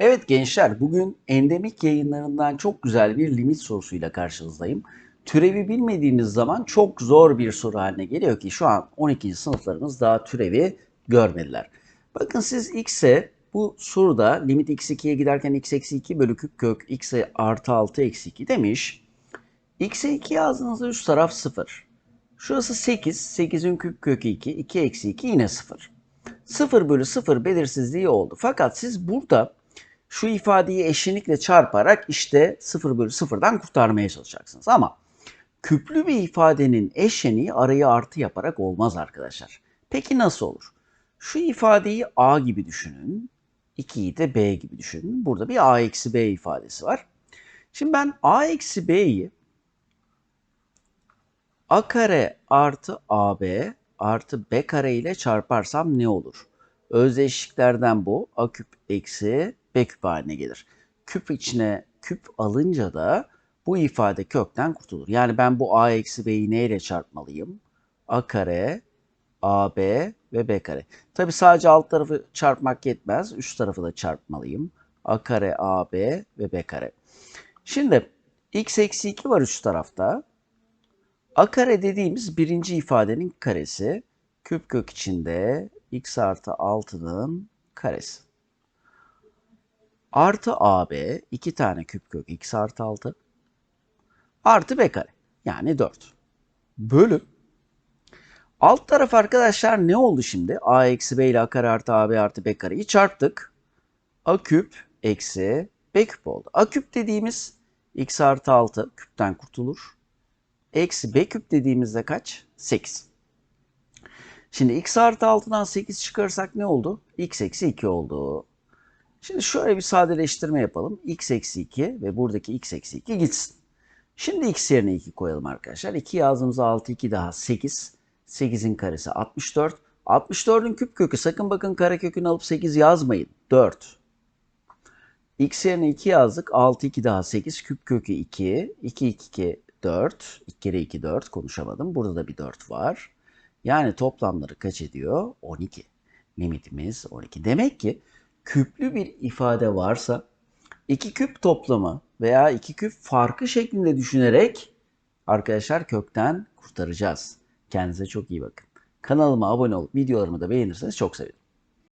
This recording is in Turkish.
Evet gençler, bugün endemik yayınlarından çok güzel bir limit sorusuyla karşınızdayım. Türevi bilmediğiniz zaman çok zor bir soru haline geliyor ki şu an 12. sınıflarımız daha türevi görmediler. Bakın siz x'e bu soruda limit x2'ye giderken x eksi 2 bölü küp kök x'e artı 6 eksi 2 demiş. x'e 2 yazdığınızda üst taraf 0. Şurası 8, 8'in küp kökü 2, 2 eksi 2 yine 0. 0 bölü 0 belirsizliği oldu. Fakat siz burada şu ifadeyi eşitlikle çarparak işte 0 bölü 0'dan kurtarmaya çalışacaksınız. Ama küplü bir ifadenin eşeni arayı artı yaparak olmaz arkadaşlar. Peki nasıl olur? Şu ifadeyi a gibi düşünün. 2'yi de b gibi düşünün. Burada bir a eksi b ifadesi var. Şimdi ben a eksi b'yi a kare artı ab artı b kare ile çarparsam ne olur? Özdeşliklerden bu. a küp eksi küp haline gelir. Küp içine küp alınca da bu ifade kökten kurtulur. Yani ben bu a eksi b'yi neyle çarpmalıyım? a kare, ab ve b kare. Tabi sadece alt tarafı çarpmak yetmez. Üst tarafı da çarpmalıyım. a kare, ab ve b kare. Şimdi x eksi 2 var üst tarafta. A kare dediğimiz birinci ifadenin karesi. Küp kök içinde x artı 6'nın karesi. Artı AB iki tane küp kök x artı 6 artı b kare yani 4 bölü alt taraf arkadaşlar ne oldu şimdi? a eksi b ile a kare artı ab artı b kareyi çarptık. a küp eksi b küp oldu. a küp dediğimiz x artı 6 küpten kurtulur. Eksi b küp dediğimizde kaç? 8. Şimdi x artı 6'dan 8 çıkarırsak ne oldu? x eksi 2 oldu. Şimdi şöyle bir sadeleştirme yapalım. x eksi 2 ve buradaki x eksi 2 gitsin. Şimdi x yerine 2 koyalım arkadaşlar. 2 yazdığımızda 6, 2 daha 8. 8'in karesi 64. 64'ün küp kökü sakın bakın kare kökünü alıp 8 yazmayın. 4. x yerine 2 yazdık. 6, 2 daha 8. Küp kökü 2. 2, 2, 2, 4. 2 kere 2, 4. Konuşamadım. Burada da bir 4 var. Yani toplamları kaç ediyor? 12. Limitimiz 12. Demek ki küplü bir ifade varsa iki küp toplamı veya iki küp farkı şeklinde düşünerek arkadaşlar kökten kurtaracağız. Kendinize çok iyi bakın. Kanalıma abone olup videolarımı da beğenirseniz çok sevinirim.